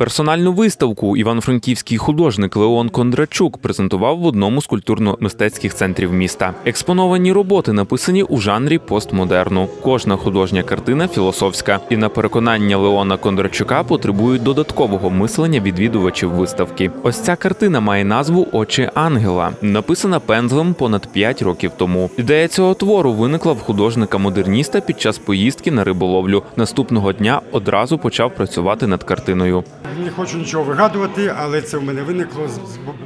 Персональну виставку івано-франківський художник Леон Кондрачук презентував в одному з культурно-мистецьких центрів міста. Експоновані роботи написані у жанрі постмодерну. Кожна художня картина філософська, і на переконання Леона Кондрачука потребують додаткового мислення відвідувачів виставки. Ось ця картина має назву Очі ангела, написана пензлем понад 5 років тому. Ідея цього твору виникла в художника-модерніста під час поїздки на риболовлю. Наступного дня одразу почав працювати над картиною. Не хочу нічого вигадувати, але це в мене виникло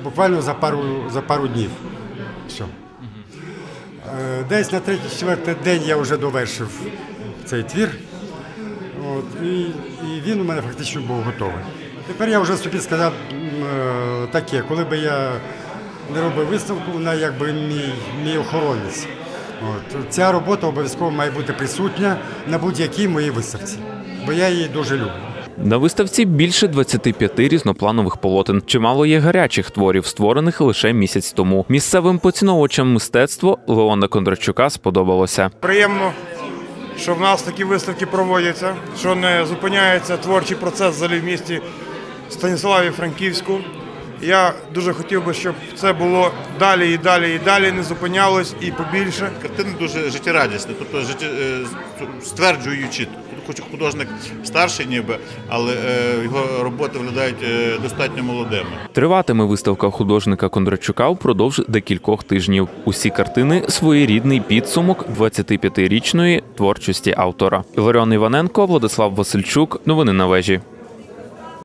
буквально за пару, за пару днів. Все. Десь на третій-четвертий день я вже довершив цей твір. От, і, і він у мене фактично був готовий. Тепер я вже собі сказав е, таке, коли би я не робив виставку, вона якби мій, мій охоронець. От. Ця робота обов'язково має бути присутня на будь-якій моїй виставці, бо я її дуже люблю. На виставці більше 25 різнопланових полотен. Чимало є гарячих творів, створених лише місяць тому. Місцевим поціновувачам мистецтва Леона Кондрачука сподобалося. Приємно, що в нас такі виставки проводяться, що не зупиняється творчий процес взагалі в місті Станіславі Франківську. Я дуже хотів би, щоб це було далі і далі і далі, не зупинялось і побільше. Картини дуже життєрадісні, тобто життє, е, стверджуючи, хоч художник старший ніби, але е, його роботи виглядають е, достатньо молодими. Триватиме виставка художника Кондрачука впродовж декількох тижнів. Усі картини своєрідний підсумок 25-річної творчості автора. Іларіон Іваненко, Владислав Васильчук. Новини на вежі.